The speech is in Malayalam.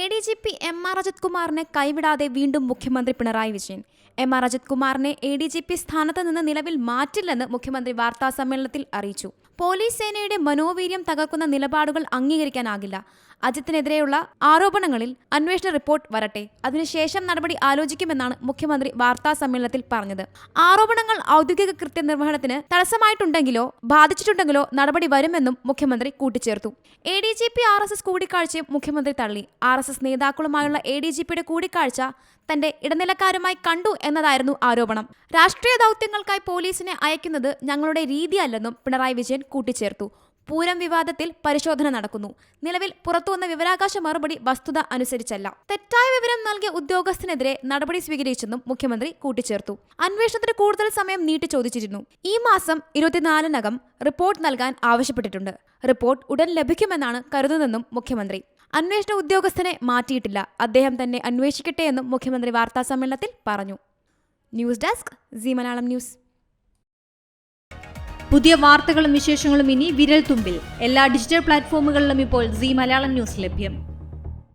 A D G P M R Ajith കുമാറിനെ കൈവിടാതെ വീണ്ടും മുഖ്യമന്ത്രി പിണറായി വിജയൻ. എം ആർ അജിത് കുമാറിനെ എ ഡി ജി പി സ്ഥാനത്ത് നിന്ന് നിലവിൽ മാറ്റില്ലെന്ന് മുഖ്യമന്ത്രി വാർത്താ സമ്മേളനത്തിൽ അറിയിച്ചു. പോലീസ് സേനയുടെ മനോവീര്യം തകർക്കുന്ന നിലപാടുകൾ അംഗീകരിക്കാനാകില്ല. അജിത്തിനെതിരെയുള്ള ആരോപണങ്ങളിൽ അന്വേഷണ റിപ്പോർട്ട് വരട്ടെ. അതിനുശേഷം നടപടി ആലോചിക്കുമെന്നാണ് മുഖ്യമന്ത്രി വാർത്താ സമ്മേളനത്തിൽ പറഞ്ഞത്. ആരോപണങ്ങൾ ഔദ്യോഗിക കൃത്യനിർവഹണത്തിന് തടസ്സമായിട്ടുണ്ടെങ്കിലോ ബാധിച്ചിട്ടുണ്ടെങ്കിലോ നടപടി വരുമെന്നും മുഖ്യമന്ത്രി കൂട്ടിച്ചേർത്തു. A D G P R S S കൂടിക്കാഴ്ചയും മുഖ്യമന്ത്രി തള്ളി. ആർ എസ് എസ് നേതാക്കളുമായുള്ള എ ഡി ജി പിയുടെ കൂടിക്കാഴ്ച തന്റെ ഇടനിലക്കാരുമായി കണ്ടു എന്നതായിരുന്നു ആരോപണം. രാഷ്ട്രീയ ദൗത്യങ്ങൾക്കായി പോലീസിനെ അയക്കുന്നത് ഞങ്ങളുടെ രീതിയല്ലെന്നും പിണറായി വിജയൻ കൂട്ടിച്ചേർത്തു. പൂരം വിവാദത്തിൽ പരിശോധന നടക്കുന്നു. നിലവിൽ പുറത്തുവന്ന വിവരാകാശ മറുപടി വസ്തുത അനുസരിച്ചല്ല. തെറ്റായ വിവരം നൽകിയ ഉദ്യോഗസ്ഥനെതിരെ നടപടി സ്വീകരിച്ചെന്നും മുഖ്യമന്ത്രി കൂട്ടിച്ചേർത്തു. അന്വേഷണത്തിന് കൂടുതൽ സമയം നീട്ടി ചോദിച്ചിരുന്നു. ഈ മാസം ഇരുപത്തിനാലിനകം റിപ്പോർട്ട് നൽകാൻ ആവശ്യപ്പെട്ടിട്ടുണ്ട്. റിപ്പോർട്ട് ഉടൻ ലഭിക്കുമെന്നാണ് കരുതുന്നതെന്നും മുഖ്യമന്ത്രി. അന്വേഷണ ഉദ്യോഗസ്ഥനെ മാറ്റിയിട്ടില്ല. അദ്ദേഹം തന്നെ അന്വേഷിക്കട്ടെ എന്നും മുഖ്യമന്ത്രി വാർത്താ സമ്മേളനത്തിൽ പറഞ്ഞു. News desk C Malayalam news. പുതിയ വാർത്തകളും വിശേഷങ്ങളും ഇനി വിരൽ തുമ്പിൽ എല്ലാ ഡിജിറ്റൽ പ്ലാറ്റ്ഫോമുകളിലും ഇപ്പോൾ സി മലയാളം ന്യൂസ് ലഭ്യം.